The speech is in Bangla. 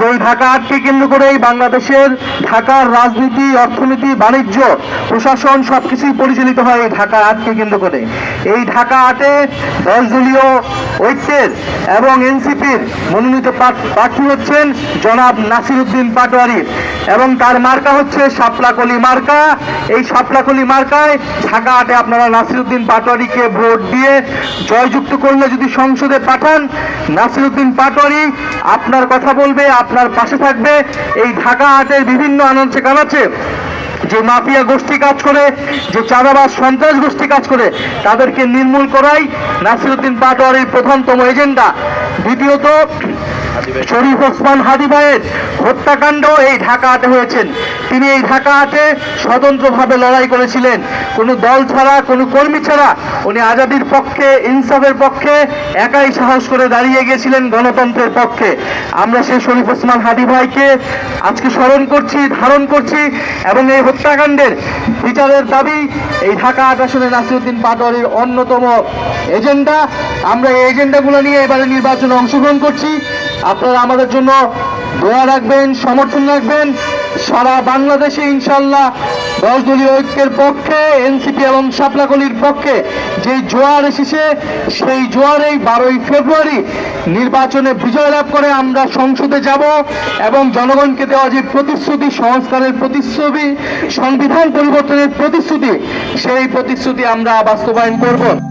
যেই ঢাকা আটকে কেন্দ্র করেই বাংলাদেশের ঢাকার রাজনীতি, অর্থনীতি, বাণিজ্য, প্রশাসন সবকিছুই পরিচালিত হয় এই ঢাকা আটকে কেন্দ্র করে। এই ঢাকা আটে দশ দলীয় ঐক্যের এবং এনসিপির মনোনীত প্রার্থী হচ্ছেন জনাব নাসিরুদ্দিন পাটোয়ারি এবং তার মার্কা হচ্ছে সাপলাকলি মার্কা। এই সাপলাকলি মার্কায় ঢাকা আটে আপনারা নাসিরুদ্দিন পাটোয়ারিকে ভোট দিয়ে জয়যুক্ত করলে যদি সংসদে পাঠান, নাসিরুদ্দিন পাটোয়ারি আপনার কথা বলবে আপনার পাশে থাকবে। এই ঢাকা আর্টের বিভিন্ন আনন্দ কানাচে যে মাফিয়া গোষ্ঠী কাজ করে, যে চাঁদাবাজ সন্ত্রাস গোষ্ঠী কাজ করে, তাদেরকে নির্মূল করাই নাসিরুদ্দিন পাটোয়ারির প্রথমতম এজেন্ডা। দ্বিতীয়ত শরীফ ওসমান হাদি ভাইয়ের হত্যাকাণ্ড এই ঢাকা আটে হয়েছেন তিনি এই ঢাকা আটে স্বতন্ত্রভাবে লড়াই করেছিলেন। কোনো দল ছাড়া, কোনো কর্মী ছাড়া উনি আজাদির পক্ষে, ইনসাফের পক্ষে একাই সাহস করে দাঁড়িয়ে গিয়েছিলেন গণতন্ত্রের পক্ষে। আমরা সেই শরীফ ওসমান হাদি ভাইকে আজকে স্মরণ করছি, ধারণ করছি এবং এই হত্যাকাণ্ডের বিচারের দাবি, এই ঢাকা আট আসনে নাসিরুদ্দিন পাটোয়ারির অন্যতম এজেন্ডা। আমরা এই এজেন্ডাগুলো নিয়ে এবারে নির্বাচনে অংশগ্রহণ করছি। আপনারা আমাদের জন্য দোয়া রাখবেন, সমর্থন রাখবেন। সারা বাংলাদেশে ইনশাল্লাহ দশ দলীয় ঐক্যের পক্ষে, এনসিপি এবং শাপলাকলির পক্ষে যে জোয়ার এসেছে, সেই জোয়ারেই বারোই ফেব্রুয়ারি নির্বাচনে বিজয় লাভ করে আমরা সংসদে যাব এবং জনগণকে দেওয়া যে প্রতিশ্রুতি, সংস্কারের প্রতিশ্রুতি, সংবিধান পরিবর্তনের প্রতিশ্রুতি, সেই প্রতিশ্রুতি আমরা বাস্তবায়ন করব।